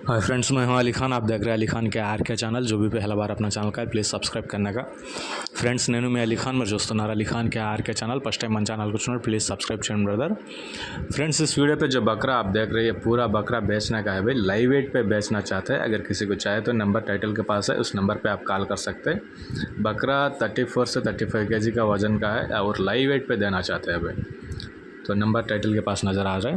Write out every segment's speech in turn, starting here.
Hi friends मैं हूं अली खान आप देख रहे हैं अली खान के आर के ఛానల్ जो भी पहला बार अपना ఛానల్ का है प्लीज़ सब्सक्राइब करने का ఫ్రెండ్స్ నేను మీ అలీ ఖాన్ మీరు చూస్తున్నారు Ali Khan K R K channel first time మన ఛానల్ కూర్చున్నారు प्लीज़ सब्सक्राइब చేయండి ब्रदर फ्रेंड्स इस वीडियो पे जो बकरा आप देख रहे हैं पूरा बकरा बेचने का है भाई लाइव वेट पे बेचना चाहते हैं अगर किसी को चाहे तो नंबर टाइटल के पास है उस नंबर पे आप कॉल कर सकते हैं बकरा 34 से 35 केजी का वजन का है और लाइव वेट पे देना चाहते हैं भाई तो నెంబర్ టైటిల్కి పాస్ నజర్ ఆ జాయ్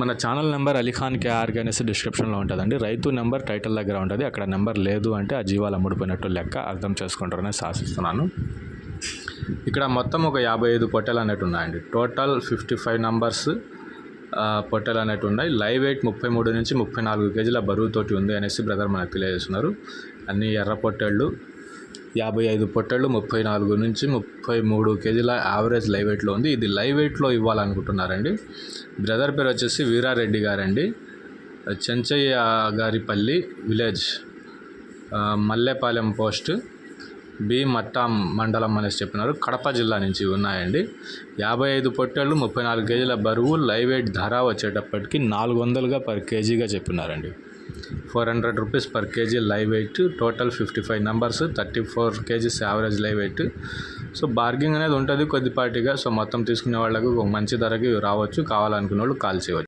మన ఛానల్ నెంబర్ అలీఖాన్ కేఆర్కి అనేసి డిస్క్రిప్షన్లో ఉంటుందండి. రైతు నెంబర్ టైటిల్ దగ్గర ఉంటుంది. అక్కడ నెంబర్ లేదు అంటే ఆ జీవాలు అమ్ముడిపోయినట్టు లెక్క అర్థం చేసుకుంటారని శాసిస్తున్నాను. ఇక్కడ మొత్తం ఒక యాభై ఐదు పొట్టెలు అనేవి ఉన్నాయండి. టోటల్ ఫిఫ్టీ ఫైవ్ నంబర్స్ పొట్టెలు అనేవి ఉన్నాయి. లైవ్ వెయిట్ ముప్పై మూడు నుంచి ముప్పై నాలుగు కేజీల బరువుతోటి ఉంది అనేసి బ్రదర్ మనకు తెలియజేస్తున్నారు. అన్ని ఎర్ర పొట్టెళ్ళు యాభై ఐదు పొట్టెళ్ళు ముప్పై నాలుగు నుంచి ముప్పై మూడు కేజీల యావరేజ్ లైవ్ వెయిట్లో ఉంది. ఇది లైవ్ వెయిట్లో ఇవ్వాలనుకుంటున్నారండి. బ్రదర్ పేరు వచ్చేసి వీరారెడ్డి గారండి. Chenchaiah Garipalli village Mallepalem post B Mattam మండలం అనేసి చెప్పినారు. కడప జిల్లా నుంచి ఉన్నాయండి. యాభై ఐదు పొట్టేళ్ళు ముప్పై నాలుగు కేజీల బరువు లైవ్ వెయిట్ ధర వచ్చేటప్పటికి నాలుగు వందలుగా పర్ కేజీగా చెప్పినారండి. Four hundred rupees per KG live weight total fifty five numbers thirty four KGs average live weight. So bargaining అనేది ఉంటుంది కొద్దిపాటిగా. సో మొత్తం తీసుకునే వాళ్ళకు మంచి ధరకి రావచ్చు కావాలనుకునే వాళ్ళు కాల్ చేయవచ్చు.